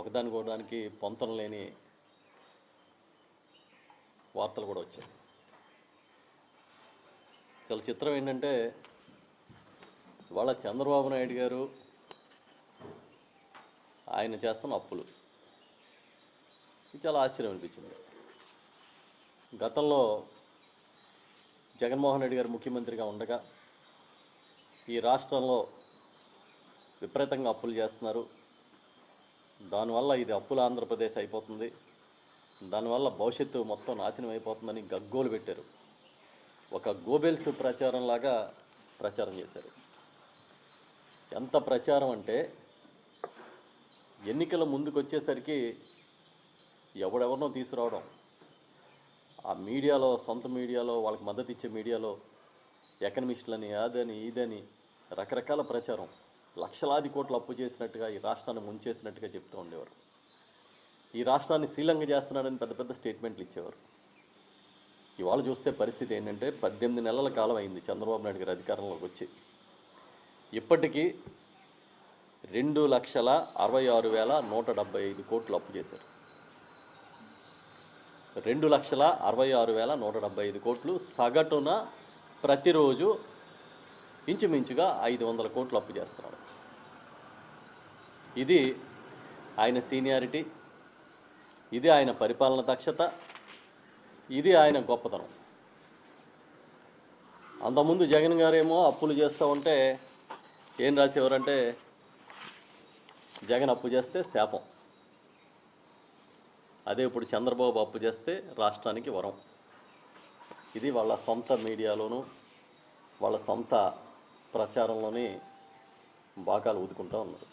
ఒకదానికోవడానికి పొంతం లేని వార్తలు కూడా వచ్చాయి. చాలా చిత్రం ఏంటంటే ఇవాళ చంద్రబాబు నాయుడు గారు ఆయన చేస్తున్న అప్పులు. ఇది చాలా ఆశ్చర్యం అనిపించింది. గతంలో జగన్మోహన్ రెడ్డి గారు ముఖ్యమంత్రిగా ఉండగా ఈ రాష్ట్రంలో విపరీతంగా అప్పులు చేస్తున్నారు. దానివల్ల ఇది అప్పుల ఆంధ్రప్రదేశ్ అయిపోతుంది. దానివల్ల భవిష్యత్తు మొత్తం నాశనం అయిపోతుందని గగ్గోలు పెట్టారు. ఒక గోబెల్స్ ప్రచారం లాగా ప్రచారం చేశారు. ఎంత ప్రచారం అంటే ఎన్నికల ముందుకు వచ్చేసరికి ఎవడెవరినో తీసుకురావడం. ఆ మీడియాలో సొంత మీడియాలో వాళ్ళకి మద్దతు ఇచ్చే మీడియాలో ఎకనమిస్టులని అదని ఇదని రకరకాల ప్రచారం. లక్షలాది కోట్లు అప్పు చేసినట్టుగా ఈ రాష్ట్రాన్ని ముంచేసినట్టుగా చెప్తూ ఉండేవారు. ఈ రాష్ట్రాన్ని శ్రీలంక చేస్తున్నాడని పెద్ద పెద్ద స్టేట్మెంట్లు ఇచ్చేవారు. ఇవాళ చూస్తే పరిస్థితి ఏంటంటే పద్దెనిమిది నెలల కాలం అయింది చంద్రబాబు నాయుడు గారు అధికారంలోకి వచ్చి. ఇప్పటికీ రెండు లక్షల అరవై ఆరు వేల నూట డెబ్బై ఐదు కోట్లు అప్పు చేశారు. రెండు లక్షల అరవై ఆరు వేల నూట డెబ్బై ఐదు కోట్లు సగటున ప్రతిరోజు ఇంచుమించుగా ఐదు వందల కోట్లు అప్పు చేస్తున్నాడు. ఇది ఆయన సీనియారిటీ ఇది ఆయన పరిపాలన దక్షత ఇది ఆయన గొప్పతనం. అంతకుముందు జగన్ గారేమో అప్పులు చేస్తూ ఉంటే ఏం రాసేవారంటే జగన్ అప్పు చేస్తే శాపం. అదే ఇప్పుడు చంద్రబాబు అప్పు చేస్తే రాష్ట్రానికి వరం. ఇది వాళ్ళ సొంత మీడియాలోనూ వాళ్ళ సొంత ప్రచారంలోని బాకాలు ఊదుకుంటూ ఉన్నారు.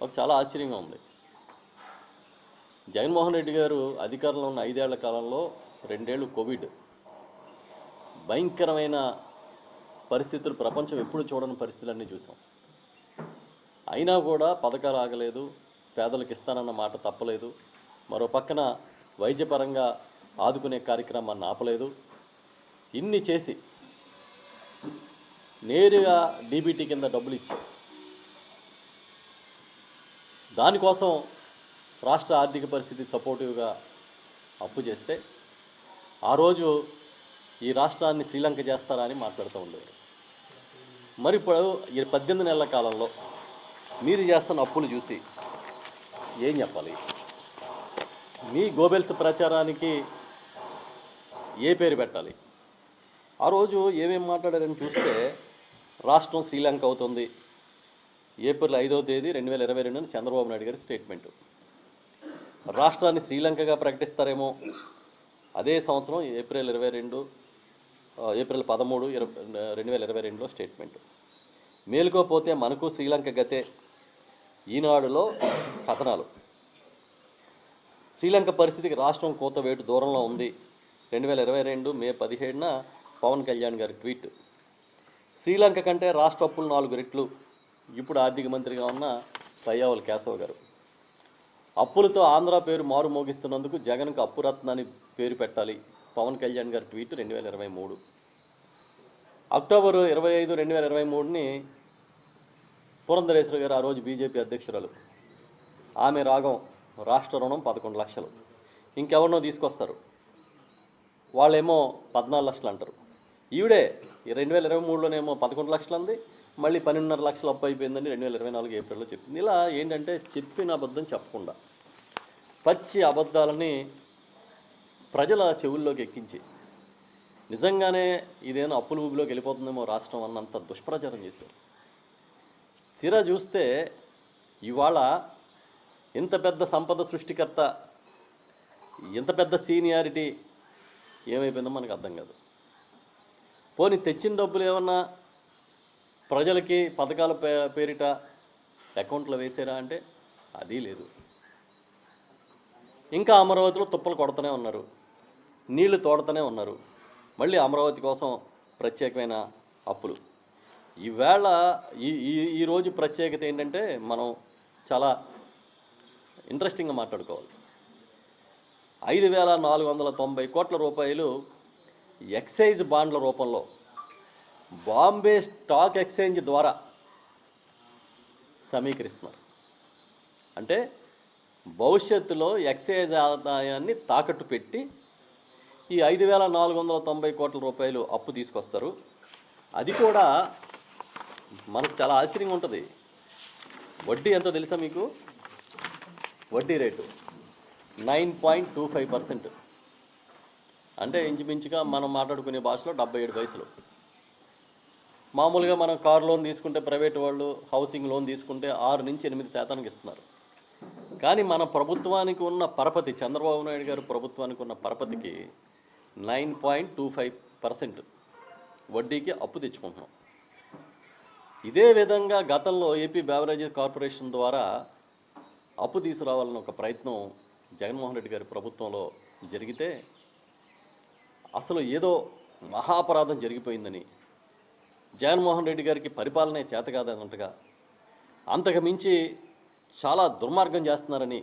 నాకు చాలా ఆశ్చర్యంగా ఉంది. జగన్మోహన్ రెడ్డి గారు అధికారంలో ఉన్న ఐదేళ్ళ కాలంలో రెండేళ్ళు కోవిడ్. భయంకరమైన పరిస్థితులు ప్రపంచం ఎప్పుడు చూడని పరిస్థితులన్నీ చూసాం. అయినా కూడా పథకాలు ఆగలేదు పేదలకు ఇస్తానన్న మాట తప్పలేదు మరో పక్కన వైద్యపరంగా ఆదుకునే కార్యక్రమాన్ని ఆపలేదు. ఇన్ని చేసి నేరుగా డీబీటీ కింద డబ్బులు ఇచ్చారు. దానికోసం రాష్ట్ర ఆర్థిక పరిస్థితి సపోర్టివ్గా అప్పు చేస్తే ఆ రోజు ఈ రాష్ట్రాన్ని శ్రీలంక చేస్తారని మాట్లాడుతూ ఉండేవారు. మరి ఇప్పుడు ఈ పద్దెనిమిది నెలల కాలంలో మీరు చేస్తున్న అప్పులు చూసి ఏం చెప్పాలి? మీ గోబెల్స్ ప్రచారానికి ఏ పేరు పెట్టాలి? ఆ రోజు ఏమేమి మాట్లాడారని చూస్తే రాష్ట్రం శ్రీలంక అవుతుంది. ఏప్రిల్ ఐదవ తేదీ రెండు వేల ఇరవై రెండున చంద్రబాబు నాయుడు గారి స్టేట్మెంటు. రాష్ట్రాన్ని శ్రీలంకగా ప్రకటిస్తారేమో అదే సంవత్సరం ఏప్రిల్ ఇరవై రెండు ఏప్రిల్ పదమూడు ఇరవై రెండు వేల ఇరవై రెండులో స్టేట్మెంట్. మేలుకోపోతే మనకు శ్రీలంక గతే. ఈనాడులో కథనాలు. శ్రీలంక పరిస్థితికి రాష్ట్రం కోతవేటు దూరంలో ఉంది. రెండు వేల ఇరవై రెండు మే పదిహేడున పవన్ కళ్యాణ్ గారి ట్వీట్. శ్రీలంక కంటే రాష్ట్ర అప్పులు నాలుగు రెట్లు ఇప్పుడు ఆర్థిక మంత్రిగా ఉన్న పయ్యావుల కేశవ్ గారు. అప్పులతో ఆంధ్ర పేరు మారు మోగిస్తున్నందుకు జగన్కు అప్పురత్న పేరు పెట్టాలి. పవన్ కళ్యాణ్ గారి ట్వీట్ రెండు వేల ఇరవై మూడు. అక్టోబరు ఇరవై ఐదు రెండు వేల ఇరవై మూడుని పురంధరేశ్వరి గారు ఆ రోజు బీజేపీ అధ్యక్షురాలు. ఆమె రాగం రాష్ట్ర రుణం పదకొండు లక్షలు. ఇంకెవరినో తీసుకొస్తారు. వాళ్ళేమో పద్నాలుగు లక్షలు అంటారు. ఈవిడే ఈ రెండు వేల ఇరవై మూడులోనేమో పదకొండు లక్షలు అంది మళ్ళీ పన్నెండున్నర లక్షలు అప్పు అయిపోయిందని రెండు వేల ఇరవై నాలుగు ఏప్రిల్లో చెప్పింది. ఇలా ఏంటంటే చెప్పిన అబద్ధం చెప్పకుండా పచ్చి అబద్ధాలని ప్రజల చెవుల్లోకి ఎక్కించి నిజంగానే ఇదేమో అప్పుల ఊబిలోకి వెళ్ళిపోతుందేమో రాష్ట్రం అన్నంత దుష్ప్రచారం చేశారు. తీరా చూస్తే ఇవాళ ఇంత పెద్ద సంపద సృష్టికర్త ఇంత పెద్ద సీనియారిటీ ఏమైపోయిందో మనకు అర్థం కాదు. పోనీ తెచ్చిన డబ్బులు ఏమన్నా ప్రజలకి పథకాల పే పేరిట అకౌంట్లో వేసారా అంటే అది లేదు. ఇంకా అమరావతిలో తుప్పలు కొడుతూనే ఉన్నారు. నీళ్ళు తోడుతూనే ఉన్నారు. మళ్ళీ అమరావతి కోసం ప్రత్యేకమైన అప్పులు. ఈవేళ ఈ ఈ ఈరోజు ప్రత్యేకత ఏంటంటే మనం చాలా ఇంట్రెస్టింగ్గా మాట్లాడుకోవాలి. ఐదు వేల నాలుగు వందల తొంభై కోట్ల రూపాయలు ఎక్సైజ్ బాండ్ల రూపంలో బాంబే స్టాక్ ఎక్స్చేంజ్ ద్వారా సమీకరిస్తున్నారు. అంటే భవిష్యత్తులో ఎక్సైజ్ ఆదాయాన్ని తాకట్టు పెట్టి ఈ ఐదు వేల నాలుగు వందల తొంభై కోట్ల రూపాయలు అప్పు తీసుకొస్తారు. అది కూడా మనకు చాలా ఆశ్చర్యంగా ఉంటుంది. వడ్డీ ఎంతో తెలుసా మీకు? వడ్డీ rate nine point two five percent. అంటే ఇంచుమించుగా మనం మాట్లాడుకునే భాషలో డెబ్బై ఏడు పైసలు మామూలుగా మనం కార్ లోన్ తీసుకుంటే ప్రైవేట్ వాళ్ళు హౌసింగ్ లోన్ తీసుకుంటే ఆరు నుంచి ఎనిమిది శాతానికి ఇస్తున్నారు. కానీ మన ప్రభుత్వానికి ఉన్న పరపతి చంద్రబాబు నాయుడు గారు ప్రభుత్వానికి ఉన్న పరపతికి nine point two five percent వడ్డీకి అప్పు తెచ్చుకుంటున్నాం. ఇదే విధంగా గతంలో ఏపీ బేవరేజెస్ కార్పొరేషన్ ద్వారా అప్పు తీసుకురావాలన్న ఒక ప్రయత్నం జగన్మోహన్ రెడ్డి గారి ప్రభుత్వంలో జరిగితే అసలు ఏదో మహాపరాధం జరిగిపోయిందని జగన్మోహన్ రెడ్డి గారికి పరిపాలనే చేత కాదన్నట్టుగా అంతకు మించి చాలా దుర్మార్గం చేస్తున్నారని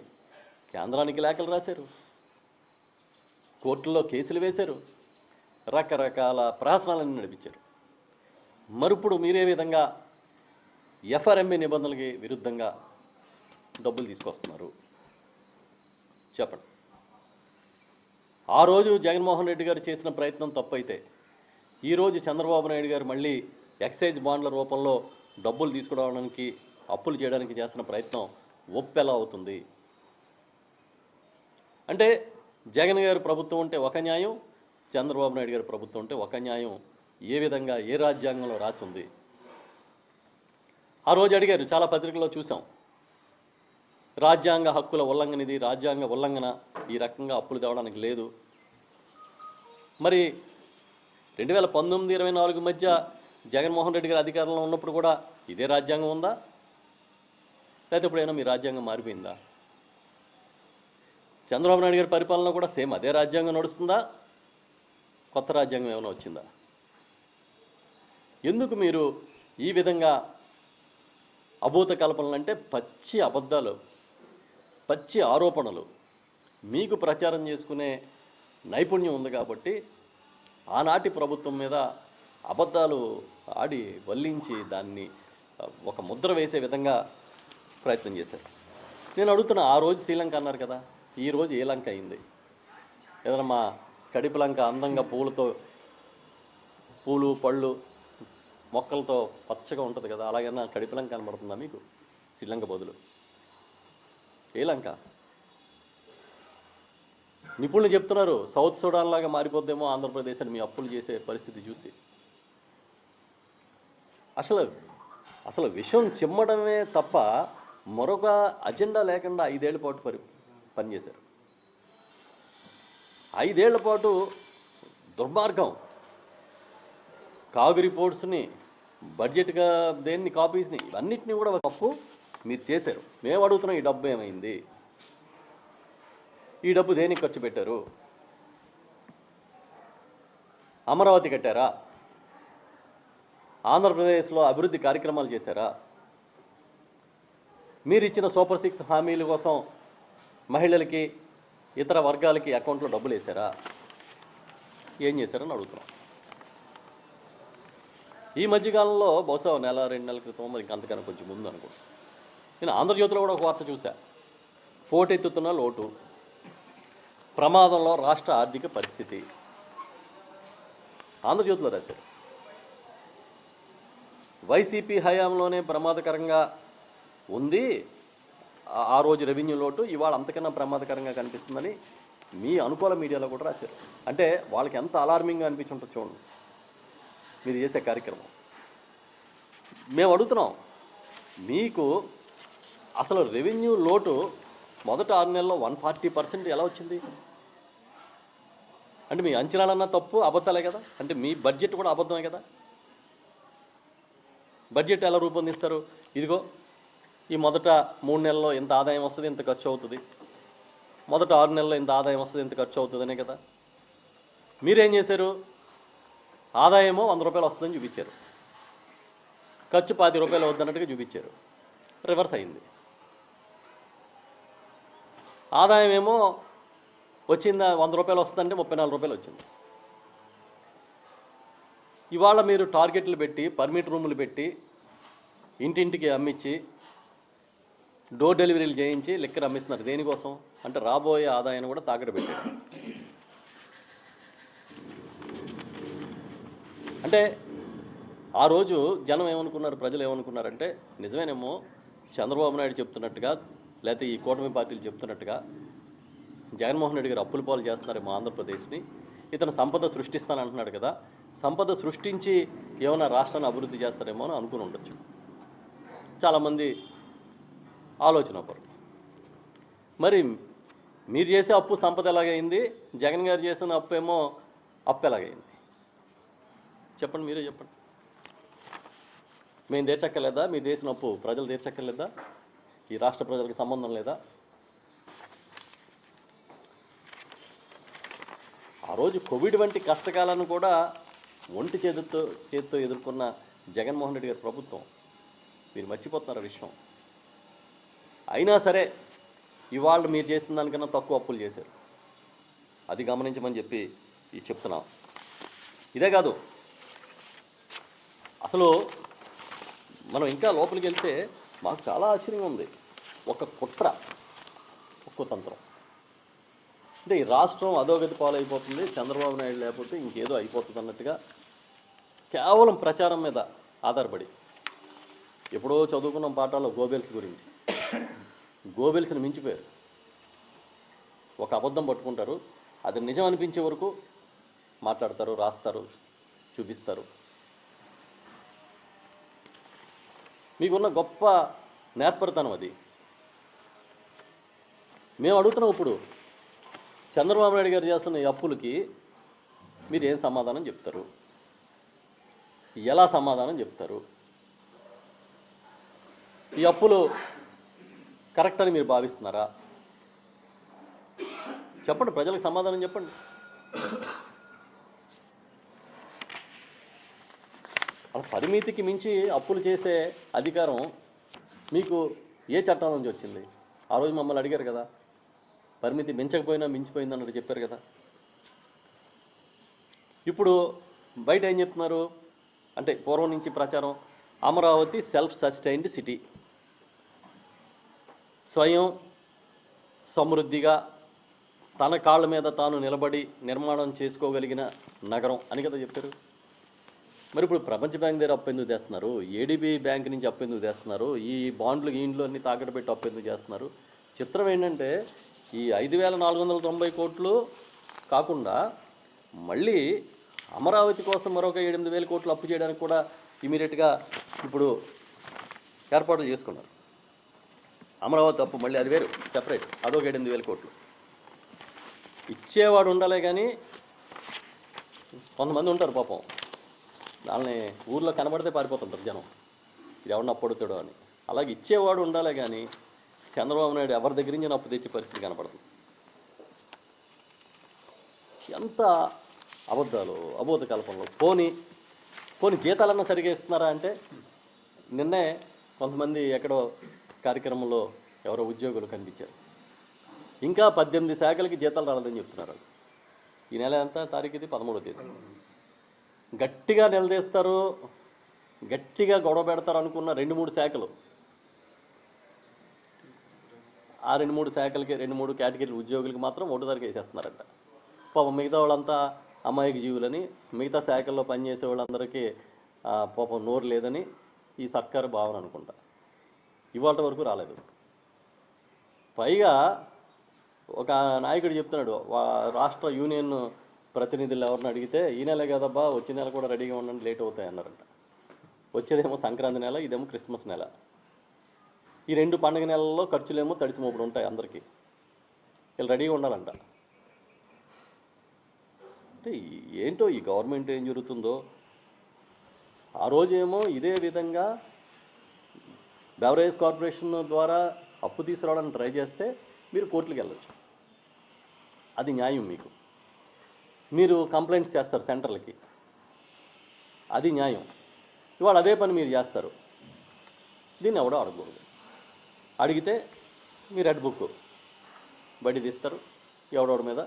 కేంద్రానికి లేఖలు రాశారు. కోర్టుల్లో కేసులు వేశారు. రకరకాల ప్రహసనాలన్నీ నడిపించారు. మరిప్పుడు మీరే విధంగా ఎఫ్ఆర్ఎంఏ నిబంధనలకి విరుద్ధంగా డబ్బులు తీసుకొస్తున్నారు. చెప్పండి. ఆ రోజు జగన్మోహన్ రెడ్డి గారు చేసిన ప్రయత్నం తప్పైతే ఈరోజు చంద్రబాబు నాయుడు గారు మళ్ళీ ఎక్సైజ్ బాండ్ల రూపంలో డబ్బులు తీసుకురావడానికి అప్పులు చేయడానికి చేసిన ప్రయత్నం ఒప్పెలా అవుతుంది? అంటే జగన్ గారి ప్రభుత్వం ఉంటే ఒక న్యాయం చంద్రబాబు నాయుడు గారి ప్రభుత్వం ఉంటే ఒక న్యాయం ఏ విధంగా ఏ రాజ్యాంగంలో రాసి ఉంది? ఆ రోజు అడిగారు చాలా పత్రికల్లో చూసాం. రాజ్యాంగ హక్కుల ఉల్లంఘన ఇది రాజ్యాంగ ఉల్లంఘన ఈ రకంగా అప్పులు తేవడానికి లేదు. మరి రెండు వేల పంతొమ్మిది ఇరవై నాలుగు మధ్య జగన్మోహన్ రెడ్డి గారు అధికారంలో ఉన్నప్పుడు కూడా ఇదే రాజ్యాంగం ఉందా? లేకపోతే ఎప్పుడైనా మీ రాజ్యాంగం మారిపోయిందా? చంద్రబాబు నాయుడు గారి పరిపాలన కూడా సేమ్ అదే రాజ్యాంగం నడుస్తుందా? కొత్త రాజ్యాంగం ఏమైనా వచ్చిందా? ఎందుకు మీరు ఈ విధంగా అభూత కల్పనలు అంటే పచ్చి అబద్ధాలు పచ్చి ఆరోపణలు. మీకు ప్రచారం చేసుకునే నైపుణ్యం ఉంది కాబట్టి ఆనాటి ప్రభుత్వం మీద అబద్ధాలు ఆడి వల్లించి దాన్ని ఒక ముద్ర వేసే విధంగా ప్రయత్నం చేశారు. నేను అడుగుతున్నా ఆ రోజు శ్రీలంక అన్నారు కదా ఈరోజు ఏ లంక అయింది? ఏదైనా మా కడిపి లంక అందంగా పూలతో పూలు పళ్ళు మొక్కలతో పచ్చగా ఉంటుంది కదా అలాగైనా కడిపు లంక కనబడుతుందా మీకు? శ్రీలంక బదులు శ్రీలంక నిపుణులు చెప్తున్నారు సౌత్ సూడాన్ లాగా మారిపోద్దేమో ఆంధ్రప్రదేశ్ అని మీ అప్పులు చేసే పరిస్థితి చూసి. అసలు అసలు విషయం చిమ్మడమే తప్ప మరొక అజెండా లేకుండా ఐదేళ్ళ పాటు పని పనిచేశారు. ఐదేళ్ళ పాటు దుర్మార్గం. కాగు రిపోర్ట్స్ని బడ్జెట్గా దేన్ని కాపీస్ని ఇవన్నిటిని కూడా ఒక తప్పు. మీరు చేశారు. మేము అడుగుతున్నాం ఈ డబ్బు ఏమైంది? ఈ డబ్బు దేనికి ఖర్చు పెట్టారు? అమరావతి కట్టారా? ఆంధ్రప్రదేశ్లో అభివృద్ధి కార్యక్రమాలు చేశారా? మీరు ఇచ్చిన సూపర్ సిక్స్ హామీల కోసం మహిళలకి ఇతర వర్గాలకి అకౌంట్లో డబ్బులు వేశారా? ఏం చేశారని అడుగుతున్నాం. ఈ మధ్యకాలంలో బహుశా నెల రెండు నెలల క్రితం మరి ఇంకంతకన్నా కొంచెం ముందు అనుకో నేను ఆంధ్రజ్యోతిలో కూడా ఒక వార్త చూశా. పోటెత్తుతున్న లోటు. ప్రమాదంలో రాష్ట్ర ఆర్థిక పరిస్థితి. ఆంధ్రజ్యోతిలో రాశారు. వైసీపీ హయాంలోనే ప్రమాదకరంగా ఉంది. ఆ- ఆ రోజు రెవెన్యూ లోటు ఇవాళ అంతకన్నా ప్రమాదకరంగా కనిపిస్తుందని మీ అనుకూల మీడియాలో కూడా రాశారు. అంటే వాళ్ళకి ఎంత అలార్మింగ్గా అనిపించుంటుంది చూడండి. మీరు చేసే కార్యక్రమం. మేము అడుగుతున్నాం. మీకు అసలు రెవెన్యూ లోటు మొదట ఆరు నెలల్లో వన్ ఫార్టీ పర్సెంట్ ఎలా వచ్చింది? అంటే మీ అంచనాలన్నా తప్పు అబద్ధాలే కదా? అంటే మీ బడ్జెట్ కూడా అబద్ధమే కదా? బడ్జెట్ ఎలా రూపొందిస్తారు? ఇదిగో ఈ మొదట మూడు నెలల్లో ఇంత ఆదాయం వస్తుంది ఇంత ఖర్చు అవుతుంది. మొదట ఆరు నెలల్లో ఇంత ఆదాయం వస్తుంది ఇంత ఖర్చు అవుతుందనే కదా? మీరేం చేశారు? ఆదాయమో వంద రూపాయలు వస్తుందని చూపించారు. ఖర్చు పాతి రూపాయలు అవుతున్నట్టుగా చూపించారు. రివర్స్ అయింది. ఆదాయం ఏమో వచ్చిందా వంద రూపాయలు వస్తుందంటే ముప్పై నాలుగు రూపాయలు వచ్చింది. ఇవాళ మీరు టార్గెట్లు పెట్టి పర్మిట్ రూములు పెట్టి ఇంటింటికి అమ్మించి డోర్ డెలివరీలు చేయించి లిక్కర్ అమ్మిస్తున్నారు. దేనికోసం? అంటే రాబోయే ఆదాయాన్ని కూడా తాకట్టు పెట్టారు. అంటే ఆ రోజు జనం ఏమనుకున్నారు? ప్రజలు ఏమనుకున్నారంటే నిజమేనేమో చంద్రబాబు నాయుడు చెప్తున్నట్టుగా లేకపోతే ఈ కూటమి పార్టీలు చెప్తున్నట్టుగా జగన్మోహన్ రెడ్డి గారు అప్పుల పాలు చేస్తున్నారేమో ఆంధ్రప్రదేశ్ని. ఇతను సంపద సృష్టిస్తానంటున్నాడు కదా సంపద సృష్టించి ఏమైనా రాష్ట్రాన్ని అభివృద్ధి చేస్తారేమో అని అనుకుని ఉండొచ్చు. చాలామంది ఆలోచన పరు మరి మీరు చేసే అప్పు సంపద ఎలాగైంది? జగన్ గారు చేసిన అప్పు ఏమో అప్పు ఎలాగైంది? చెప్పండి మీరే చెప్పండి. మేము తీర్చక్కర్లేదా? మీరు చేసిన అప్పు ప్రజలు తీర్చక్కర్లేదా? ఈ రాష్ట్ర ప్రజలకు సంబంధం లేదా? ఆ రోజు కోవిడ్ వంటి కష్టకాలను కూడా ఒంటి చేతితో చేతితో ఎదుర్కొన్న జగన్మోహన్ రెడ్డి గారి ప్రభుత్వం. మీరు మర్చిపోతున్నారు ఆ విషయం? అయినా సరే ఇవాళ మీరు చేసిన దానికన్నా తక్కువ అప్పులు చేశారు. అది గమనించమని చెప్పి ఇది చెప్తున్నాం. ఇదే కాదు అసలు మనం ఇంకా లోపలికి వెళ్తే మాకు చాలా ఆశ్చర్యంగా ఉంది. ఒక కుట్ర ఒక్క తంత్రం. అంటే ఈ రాష్ట్రం అధోగతి పాలైపోతుంది చంద్రబాబు నాయుడు లేకపోతే ఇంకేదో అయిపోతుంది అన్నట్టుగా కేవలం ప్రచారం మీద ఆధారపడి. ఎప్పుడో చదువుకున్న పాఠాల్లో గోబెల్స్ గురించి. గోబెల్స్ని మించిపోయారు. ఒక అబద్ధం పట్టుకుంటారు అది నిజం అనిపించే వరకు మాట్లాడతారు రాస్తారు చూపిస్తారు. మీకున్న గొప్ప నేర్పరితనం అది. మేము అడుగుతున్నాం ఇప్పుడు. చంద్రబాబు నాయుడు గారు చేస్తున్న ఈ అప్పులకి మీరు ఏం సమాధానం చెప్తారు? ఎలా సమాధానం చెప్తారు? ఈ అప్పులు కరెక్ట్ అని మీరు భావిస్తున్నారా? చెప్పండి ప్రజలకు సమాధానం చెప్పండి. అలా పరిమితికి మించి అప్పులు చేసే అధికారం మీకు ఏ చట్టం నుంచి వచ్చింది? ఆ రోజు మమ్మల్ని అడిగారు కదా. పరిమితి మించకపోయినా మించిపోయింది అన్నట్టు చెప్పారు కదా. ఇప్పుడు బయట ఏం చెప్తున్నారు? అంటే పూర్వం నుంచి ప్రచారం అమరావతి సెల్ఫ్ సస్టైన్డ్ సిటీ స్వయం సమృద్ధిగా తన కాళ్ళ మీద తాను నిలబడి నిర్మాణం చేసుకోగలిగిన నగరం అని కదా చెప్పారు. మరి ఇప్పుడు ప్రపంచ బ్యాంక్ దగ్గర అప్పు ఎందుకు తెస్తున్నారు? ఏడీబీ బ్యాంక్ నుంచి అప్పు ఎందుకు తెస్తున్నారు? ఈ బాండ్లు ఇండ్లు అన్ని తాకట్టు పెట్టి అప్పు ఎందుకు చేస్తున్నారు? చిత్రం ఏంటంటే ఈ ఐదు వేల నాలుగు వందల తొంభై కోట్లు కాకుండా మళ్ళీ అమరావతి కోసం మరొక ఎనిమిది వేల కోట్లు అప్పు చేయడానికి కూడా ఇమీడియట్గా ఇప్పుడు ఏర్పాట్లు చేసుకున్నారు. అమరావతి అప్పు మళ్ళీ అది వేరు సెపరేట్ అదొక ఎనిమిది వేల కోట్లు. ఇచ్చేవాడు ఉండాలే కానీ కొంతమంది ఉంటారు పాపం. వాళ్ళని ఊర్లో కనబడితే పారిపోతుంటారు జనం. ఇది ఎవరిని అప్పుడుతాడో అని. అలాగే ఇచ్చేవాడు ఉండాలే కానీ చంద్రబాబు నాయుడు ఎవరి దగ్గర నుంచి అప్పు తెచ్చే పరిస్థితి కనపడుతుంది ఎంత అబద్ధాలు అబోధ కల్పనలు. పోని పోని జీతాలన్నా సరిగా ఇస్తున్నారా అంటే నిన్నే కొంతమంది ఎక్కడో కార్యక్రమంలో ఎవరో ఉద్యోగులు కనిపించారు. ఇంకా పద్దెనిమిది శాఖలకి జీతాలు రాలేదని చెప్తున్నారు. ఈ నెల ఎంత తారీఖు ఇది? పదమూడో తేదీ. గట్టిగా నిలదీస్తారు గట్టిగా గొడవ పెడతారు అనుకున్న రెండు మూడు శాఖలు. ఆ రెండు మూడు శాఖలకి రెండు మూడు కేటగిరీల ఉద్యోగులకి మాత్రం ఒకటో తారీఖు వేసేస్తున్నారంట. పాపం మిగతా వాళ్ళంతా అమాయక జీవులని మిగతా శాఖల్లో పనిచేసే వాళ్ళందరికీ పాపం నోరు లేదని ఈ సర్కారు భావన అనుకుంటా. ఇవాళ వరకు రాలేదు. పైగా ఒక నాయకుడు చెప్తున్నాడు రాష్ట్ర యూనియన్ ప్రతినిధులు ఎవరిని అడిగితే ఈ నెల కదబ్బా వచ్చే నెల కూడా రెడీగా ఉండండి లేట్ అవుతాయి అన్నారంట. వచ్చేదేమో సంక్రాంతి నెల ఇదేమో క్రిస్మస్ నెల. ఈ రెండు పండుగ నెలల్లో ఖర్చులేమో తడిసి మోపుడు ఉంటాయి అందరికీ. వీళ్ళు రెడీగా ఉండాలంట. అంటే ఏంటో ఈ గవర్నమెంట్ ఏం జరుగుతుందో? ఆ రోజేమో ఇదే విధంగా బెవరేజ్ కార్పొరేషన్ ద్వారా అప్పు తీసుకురావడానికి ట్రై చేస్తే మీరు కోర్టులకు వెళ్ళొచ్చు. అది న్యాయం మీకు. మీరు కంప్లైంట్స్ చేస్తారు సెంటర్లకి. అది న్యాయం. ఇవాళ అదే పని మీరు చేస్తారు. దీన్ని ఎవడో అడగకూడదు. అడిగితే మీ రెడ్ బుక్ బడి తీస్తారు ఎవడోడి మీద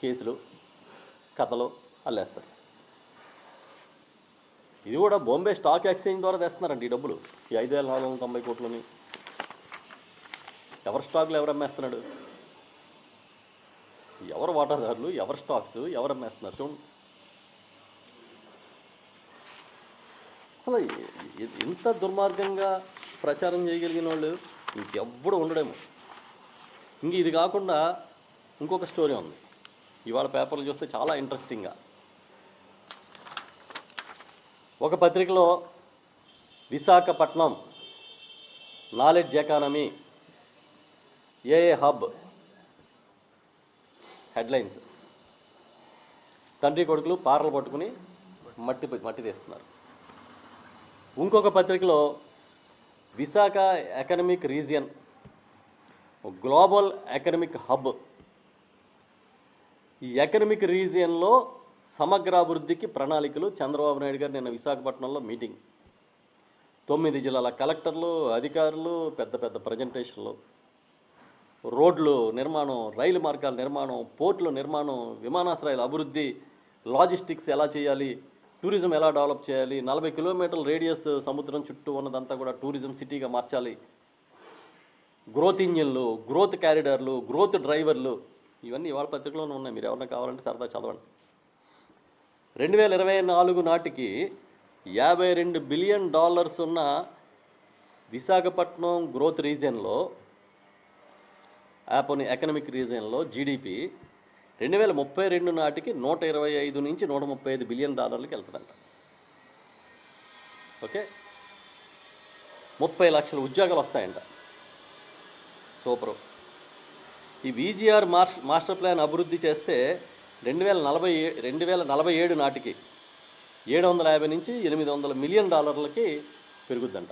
కేసులు కథలు అల్లేస్తారు. ఇది కూడా బాంబే స్టాక్ ఎక్స్చేంజ్ ద్వారా తెస్తున్నారండి ఈ డబ్బులు. ఈ ఐదు వేల నాలుగు వందల తొంభై కోట్లని. ఎవరి స్టాక్లు ఎవరు అమ్మేస్తున్నాడు? ఎవరు వాటాదారులు? ఎవరి స్టాక్స్? ఎవరు అమ్మేస్తున్నారు? చూడండి. అసలు ఇంత దుర్మార్గంగా ప్రచారం చేయగలిగిన వాళ్ళు ఇంకెవ్వడు ఉండడేమో. ఇంక ఇది కాకుండా ఇంకొక స్టోరీ ఉంది. ఇవాళ పేపర్లు చూస్తే చాలా ఇంట్రెస్టింగ్గా ఒక పత్రికలో విశాఖపట్నం నాలెడ్జ్ ఎకానమీ ఏఏ హబ్ హెడ్లైన్స్ తండ్రి కొడుకులు పార్లు పట్టుకుని మట్టి మట్టి తీస్తున్నారు. ఇంకొక పత్రికలో Visakha economic region global economic hub. ఈ ఎకనమిక్ రీజియన్లో సమగ్ర అభివృద్ధికి ప్రణాళికలు చంద్రబాబు నాయుడు గారు నిన్న విశాఖపట్నంలో మీటింగ్. తొమ్మిది జిల్లాల కలెక్టర్లు అధికారులు పెద్ద పెద్ద ప్రజెంటేషన్లు. రోడ్లు నిర్మాణం రైలు మార్గాల నిర్మాణం పోర్టుల నిర్మాణం విమానాశ్రయాల అభివృద్ధి లాజిస్టిక్స్ ఎలా చేయాలి టూరిజం ఎలా డెవలప్ చేయాలి? నలభై కిలోమీటర్ల రేడియస్ సముద్రం చుట్టూ ఉన్నదంతా కూడా టూరిజం సిటీగా మార్చాలి. గ్రోత్ ఇంజిన్లు గ్రోత్ క్యారిడర్లు గ్రోత్ డ్రైవర్లు ఇవన్నీ ఇవాళ పత్రికలోనే ఉన్నాయి. మీరు ఎవరైనా కావాలంటే సరదా చదవండి. రెండు వేల ఇరవై నాలుగు నాటికి యాభై రెండు బిలియన్ డాలర్స్ ఉన్న విశాఖపట్నం గ్రోత్ రీజియన్లో యాపోని ఎకనమిక్ రీజియన్లో జీడిపి రెండు వేల ముప్పై రెండు నాటికి నూట ఇరవై ఐదు నుంచి నూట ముప్పై ఐదు బిలియన్ డాలర్లకి వెళ్తుందంట. ఓకే? ముప్పై లక్షల ఉద్యోగాలు వస్తాయంట. సూపరు. ఈ వీజీఆర్ మాస్ మాస్టర్ ప్లాన్ అభివృద్ధి చేస్తే రెండు వేల నలభై ఏ- రెండు వేల నలభై ఏడు నాటికి ఏడు వందల యాభై నుంచి ఎనిమిది వందల మిలియన్ డాలర్లకి పెరుగుద్దంట.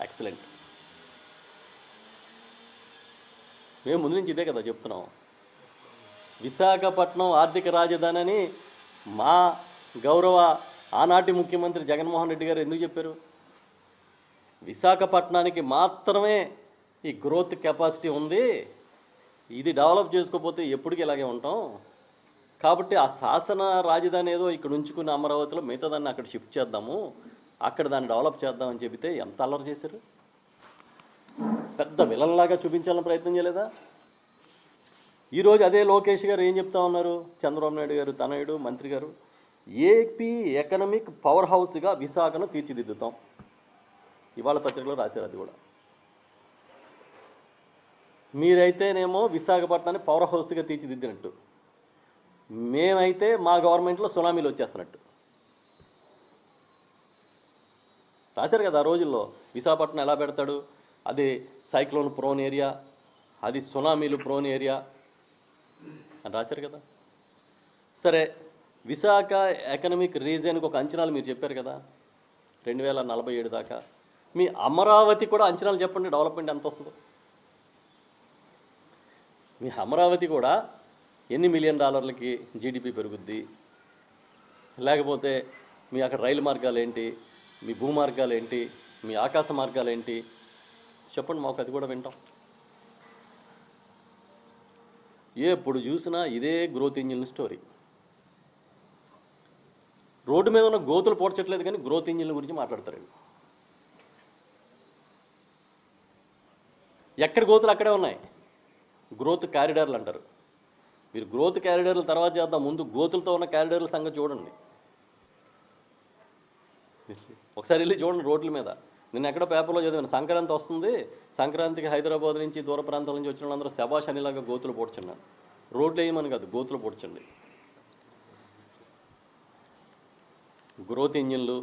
ఎక్సలెంట్. మేము ముందు నుంచి ఇదే కదా చెప్తున్నాం. విశాఖపట్నం ఆర్థిక రాజధాని అని మా గౌరవ ఆనాటి ముఖ్యమంత్రి జగన్మోహన్ రెడ్డి గారు ఎందుకు చెప్పారు? విశాఖపట్నానికి మాత్రమే ఈ గ్రోత్ కెపాసిటీ ఉంది. ఇది డెవలప్ చేసుకోకపోతే ఎప్పటికీ ఇలాగే ఉంటాం. కాబట్టి ఆ శాసన రాజధాని ఏదో ఇక్కడ ఉంచుకున్న అమరావతిలో మిగతా దాన్ని అక్కడ షిఫ్ట్ చేద్దాము. అక్కడ దాన్ని డెవలప్ చేద్దామని చెబితే ఎంత అల్లరి చేశారు? పెద్ద విలన్లాగా చూపించాలని ప్రయత్నం చేయలేదా? ఈరోజు అదే లోకేష్ గారు ఏం చెప్తా ఉన్నారు? చంద్రబాబు నాయుడు గారు తనయుడు మంత్రి గారు ఏపీ ఎకనమిక్ పవర్ హౌస్గా విశాఖను తీర్చిదిద్దుతాం. ఇవాళ పత్రికలో రాశారు అది కూడా. మీరైతేనేమో విశాఖపట్నాన్ని పవర్ హౌస్గా తీర్చిదిద్దినట్టు. మేమైతే మా గవర్నమెంట్లో సునామీలు వచ్చేస్తున్నట్టు. రాశారు కదా ఆ రోజుల్లో విశాఖపట్నం ఎలా పెడతాడు? అది సైక్లోన్ ప్రోన్ ఏరియా అది సునామీలు ప్రోన్ ఏరియా అని రాశారు కదా. సరే విశాఖ ఎకనమిక్ రీజన్కి ఒక అంచనాలు మీరు చెప్పారు కదా. రెండు వేల నలభై ఏడు దాకా. మీ అమరావతి కూడా అంచనాలు చెప్పండి డెవలప్మెంట్ ఎంత వస్తుందో. మీ అమరావతి కూడా ఎన్ని మిలియన్ డాలర్లకి జీడిపి పెరుగుద్ది. లేకపోతే మీ అక్కడ రైలు మార్గాలు ఏంటి మీ భూ మార్గాలు ఏంటి మీ ఆకాశ మార్గాలు ఏంటి? చెప్పండి మాకు అది కూడా వింటాం. ఎప్పుడు చూసినా ఇదే గ్రోత్ ఇంజిన్ స్టోరీ రోడ్డు మీద ఉన్న గోతులు పోడ్చట్లేదు కానీ గ్రోత్ ఇంజిన్ల గురించి మాట్లాడతారండి. ఎక్కడ గోతులు అక్కడే ఉన్నాయి? గ్రోత్ క్యారిడార్లు అంటారు. మీరు గ్రోత్ క్యారిడార్ల తర్వాత చేద్దాం. ముందు గోతులతో ఉన్న క్యారిడార్ల సంగతి చూడండి. ఒకసారి వెళ్ళి చూడండి రోడ్ల మీద. నేను ఎక్కడో పేపర్లో చదివాను. సంక్రాంతి వస్తుంది. సంక్రాంతికి హైదరాబాద్ నుంచి దూర ప్రాంతాల నుంచి వచ్చిన వాళ్ళందరూ శబాష్ అనేలాగా గోతులు పొడుచున్నారు. రోడ్లు వేయమని కాదు గోతులు పొడ్చండి. గ్రోత్ ఇంజిన్లు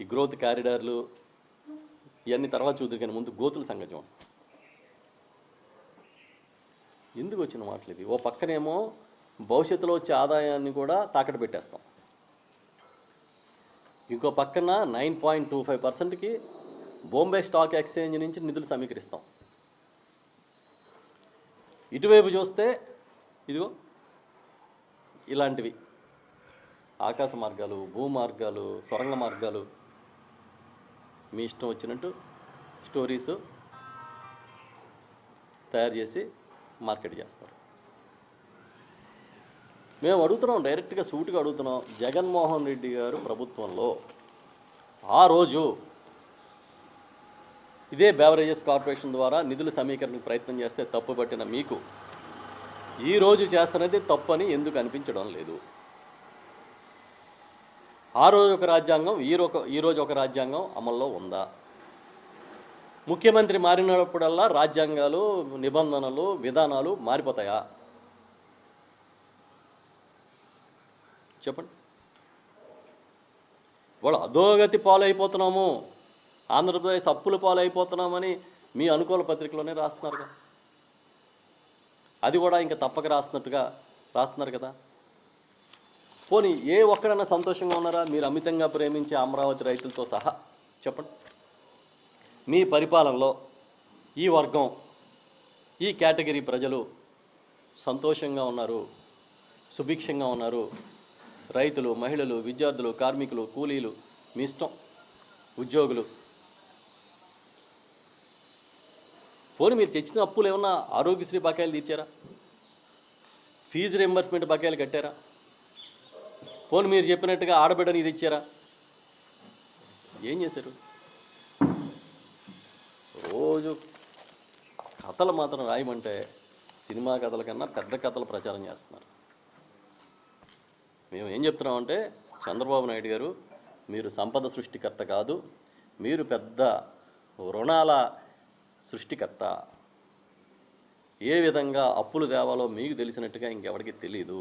ఈ గ్రోత్ క్యారిడార్లు ఇవన్నీ తర్వాత చూద్దరు కానీ ముందు గోతుల సంగజం ఎందుకు వచ్చిన మాటలు ఇది? ఓ పక్కనేమో భవిష్యత్తులో వచ్చే ఆదాయాన్ని కూడా తాకట్టు పెట్టేస్తాం. ఇంకో పక్కన నైన్ పాయింట్ టూ ఫైవ్ పర్సెంట్కి బాంబే స్టాక్ ఎక్స్చేంజ్ నుంచి నిధులు సమీకరిస్తాం. ఇటువైపు చూస్తే ఇదిగో ఇలాంటివి. ఆకాశ మార్గాలు భూ మార్గాలు సొరంగ మార్గాలు మీ ఇష్టం వచ్చినట్టు స్టోరీస్ తయారు చేసి మార్కెట్ చేస్తారు. మేము అడుగుతున్నాం డైరెక్ట్గా సూటిగా అడుగుతున్నాం. జగన్మోహన్ రెడ్డి గారు ప్రభుత్వంలో ఆ రోజు ఇదే బేవరేజెస్ కార్పొరేషన్ ద్వారా నిధుల సమీకరణకు ప్రయత్నం చేస్తే తప్పు పట్టిన మీకు ఈ రోజు చేస్తున్నది తప్పని ఎందుకు అనిపించడం లేదు? ఆ రోజు ఒక రాజ్యాంగం ఈ ఈరోజు ఒక రాజ్యాంగం అమల్లో ఉందా? ముఖ్యమంత్రి మారినప్పుడల్లా రాజ్యాంగాలు నిబంధనలు విధానాలు మారిపోతాయా? చెప్పండి. వాళ్ళు అధోగతి పాలైపోతున్నాము. ఆంధ్రప్రదేశ్ అప్పుల పాలైపోతున్నామని మీ అనుకూల పత్రికలోనే రాస్తున్నారు కదా. అది కూడా ఇంకా తప్పక రాస్తున్నట్టుగా రాస్తున్నారు కదా. పోనీ ఏ ఒక్కడన్నా సంతోషంగా ఉన్నారా? మీరు అమితంగా ప్రేమించే అమరావతి రైతులతో సహా చెప్పండి. మీ పరిపాలనలో ఈ వర్గం ఈ కేటగిరీ ప్రజలు సంతోషంగా ఉన్నారు సుభిక్షంగా ఉన్నారు. రైతులు మహిళలు విద్యార్థులు కార్మికులు కూలీలు మీ ఇష్టం. ఉద్యోగులు. పోనీ మీరు తెచ్చిన అప్పులు ఏమన్నా ఆరోగ్యశ్రీ బకాయిలు తీర్చారా? ఫీజు రియంబర్స్మెంట్ బకాయిలు కట్టారా? పోనీ మీరు చెప్పినట్టుగా ఆడబిడ్డని తెచ్చారా ఇచ్చారా? ఏం చేశారు? రోజు కథలు మాత్రం రాయమంటే సినిమా కథల కన్నా పెద్ద కథలు ప్రచారం చేస్తున్నారు. మేము ఏం చెప్తున్నామంటే చంద్రబాబు నాయుడు గారు మీరు సంపద సృష్టికర్త కాదు మీరు పెద్ద రుణాల సృష్టికర్త. ఏ విధంగా అప్పులు తేవాలో మీకు తెలిసినట్టుగా ఇంకెవరికి తెలియదు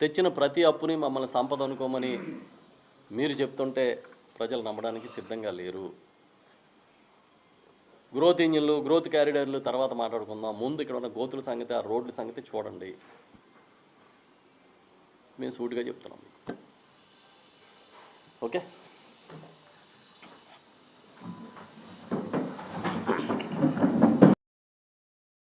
తెచ్చిన ప్రతి అప్పుని మమ్మల్ని సంపద అనుకోమని మీరు చెప్తుంటే ప్రజలు నమ్మడానికి సిద్ధంగా లేరు. గ్రోత్ ఇంజిన్లు గ్రోత్ క్యారిడర్లు తర్వాత మాట్లాడుకుందాం. ముందు ఇక్కడ ఉన్న గోతుల సంగతి ఆ రోడ్ల సంగతి చూడండి. మేము సూటిగా చెప్తున్నాం ఓకే?